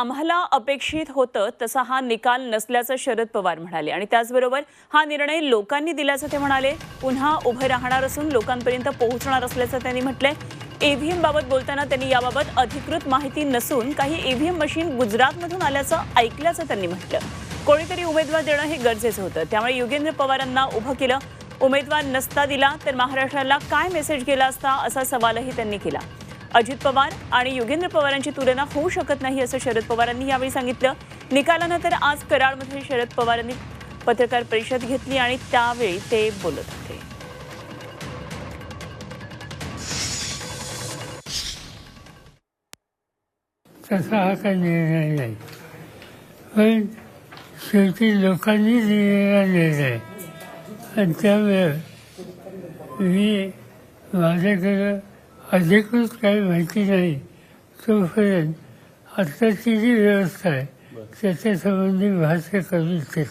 आम्हाला अपेक्षित होतं तसा हा निकाल नसल्याचं शरद पवार म्हणाले. आणि त्याचबरोबर हा निर्णय लोकांनी दिल्याचं ते म्हणाले. पुन्हा उभे राहणार असून लोकांपर्यंत पोहोचणार असल्याचं त्यांनी म्हटलंय. ईव्हीएम बाबत बोलताना त्यांनी याबाबत अधिकृत माहिती नसून काही ईव्हीएम मशीन गुजरातमधून आल्याचं ऐकल्याचं त्यांनी म्हटलं. कोणीतरी उमेदवार देणं हे गरजेचं होतं. त्यामुळे योगेंद्र पवारांना उभं केलं. उमेदवार नसता दिला तर महाराष्ट्राला काय मेसेज गेला असता असा सवालही त्यांनी केला. अजित पवार आणि योगेंद्र पवारांची तुलना होऊ शकत नाही असं शरद पवारांनी यावेळी सांगितलं. निकालानंतर आज कराडमध्ये शरद पवारांनी पत्रकार परिषद घेतली आणि त्यावेळी ते बोलत होते. तसा हा काही निर्णय नाही. पण शेवटी लोकांनी दिलेला निर्णय. आणि त्यामुळे मी माझ्याकडं अधिकृत काही माहिती नाही. तोपर्यंत आत्ताची जी व्यवस्था आहे. त्याच्या संबंधी भाष्य करू इच्छित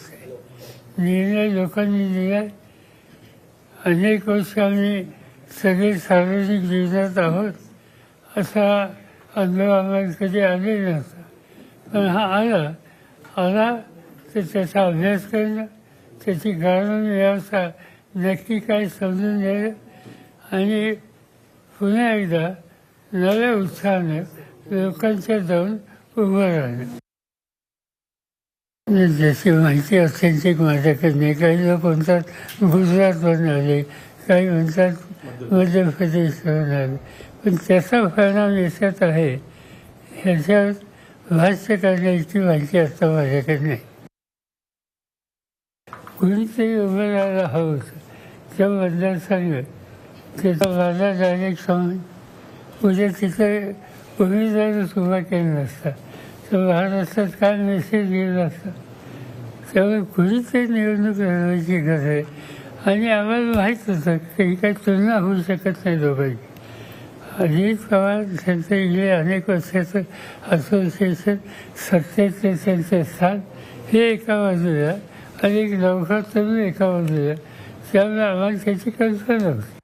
नाही निर्णय लोकांनी दिला अनेक वर्ष आम्ही सगळे सार्वजनिक जीवनात आहोत. असा अनुभव आम्हाला कधी आले नव्हता. पण हा आला. आला तर त्याचा अभ्यास करणं त्याची कारण व्यवस्था नक्की काय समजून घेणं आणि पुन्हा एकदा नव्या उत्साहाने लोकांच्या जाऊन उभं राहिलं. जशी माहिती ऑथेंटिक माझ्याकडे नाही काही लोक म्हणतात गुजरातवरून आले. काही म्हणतात मध्य प्रदेशवरून आले. पण त्याचा परिणाम याच्यात आहे ह्याच्यावर भाष्य करण्याची माहिती आता माझ्याकडे नाही. कुणीतरी उभं राहायला हवं होतं त्या मतदारसंघ त्याचा माझा डायरेक्ट समज उद्या तिथे उमेदवारच उभा केला नसता तर महाराष्ट्रात काय मेसेज गेला असता त्यामुळे कुणीतरी निवडणूक लढवायची गरज आहे? आणि आम्हाला माहीत होतं की काही तुलना होऊ शकत नाही दोघांची. अजित पवार त्यांचं इकडे अनेक वर्षाचं असोसिएशन सत्तेचे त्यांचे स्थान हे एका बाजूला आणि एक नौका तरुण एका बाजूला. त्यामुळे आम्हाला त्याची कल्पना नव्हती.